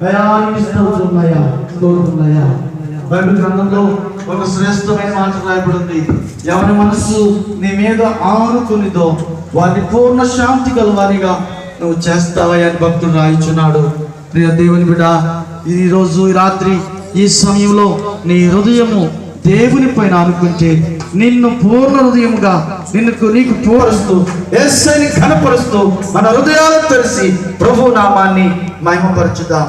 భయానికి స్తోత్రమయ్యా స్తోత్రమయ్యా బైబిల్ గ్రంథంలో ఒక శ్రేష్టమైన మాట రాయబడింది. ఎవరి మనస్సు నీ మీద ఆనుకునిదో వారిని పూర్ణ శాంతి కలవారిగా నువ్వు చేస్తావయ్యా అని భక్తుడు రాయించున్నాడు. ప్రియ దేవుని బిడ ఈ రోజు ఈ రాత్రి ఈ సమయంలో నీ హృదయము దేవుని పైన అనుకుంటే నిన్ను పూర్ణ హృదయముగా నిన్ను నీకు పూరుస్తూ ఎస్ఐని కనపరుస్తూ మన హృదయాలను తెరిచి ప్రభు నామాన్ని మహిమపరచుదాం.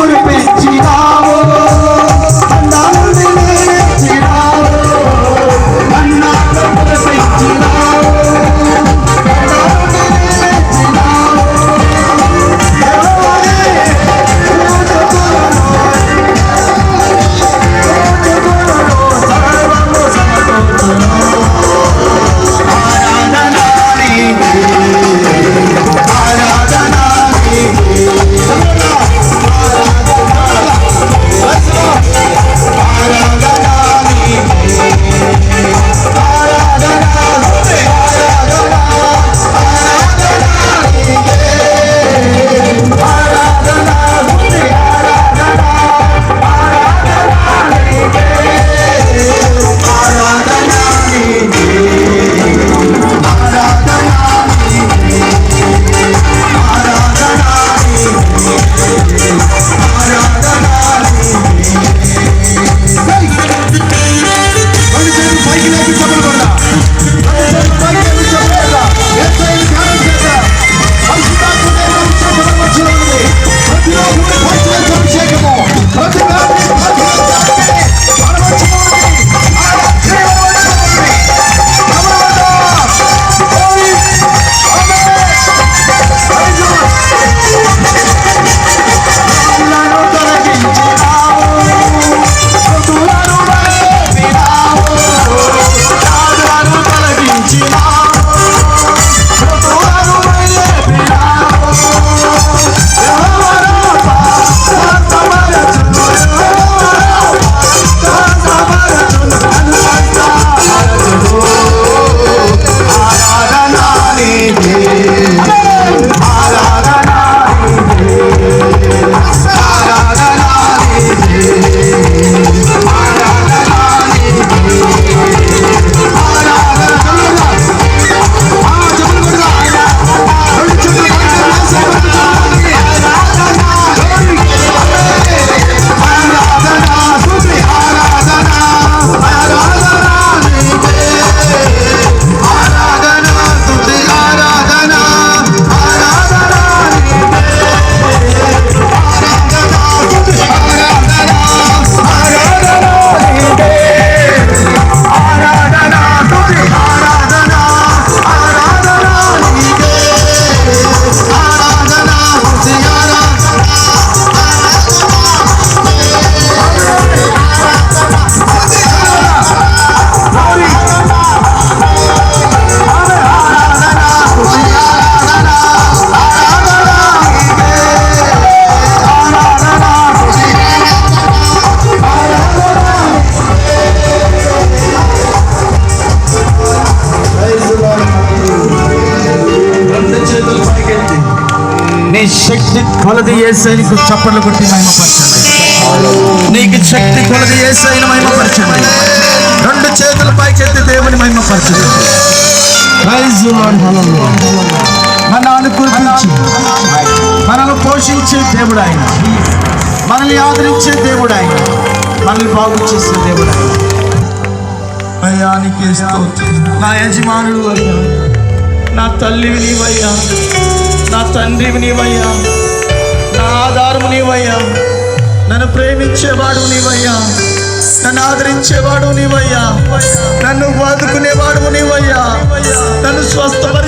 ঠাকুর পেয়েছি। না నీ శక్తి కొలది ఏసైనికి చప్పట్లు కొట్టి మహిమపరచండి. నీకు శక్తి కొలది ఏసైన మహిమపరచండి. రెండు చేతుల పైకెత్తి దేవుని మహిమపరచండి. మన the మనల్ని పోషించే దేవుడు ఆయన మనల్ని ఆదరించే దేవుడు ఆయన మనల్ని బాగు చేసే దేవుడు ఆయన నా యజమానుడు అయ్యా నా తల్లివి నీవయ్యా. తండ్రివి నీవయ్యా. నా ఆధారము నీవయ్యా. నన్ను ప్రేమించేవాడు నీవయ్యా. నన్ను ఆదరించేవాడు నీవయ్యా. నన్ను బతుకునేవాడు నీవయ్యా. నన్ను స్వస్థపరిచేవాడు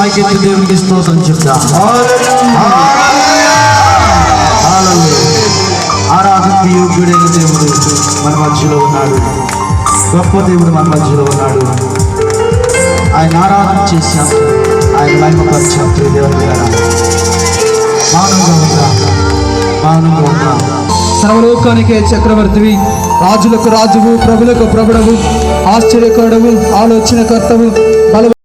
పైకెత్తి దేవునికి స్తోత్రం చెప్తాం. ఆరాధనకి యోగ్యుడైన దేవుడు మన మధ్యలో ఉన్నాడు. గొప్ప దేవుడు మన మధ్యలో ఉన్నాడు. ఆయన ఆరాధన చేశాం ఆయన మహిమపరిచాం దేవుడు మౌనంగా మౌనంగా సర్వలోకానికే చక్రవర్తివి రాజులకు రాజువు ప్రభులకు ప్రభుడవు ఆశ్చర్యకరుడవు ఆలోచనకర్తవు బల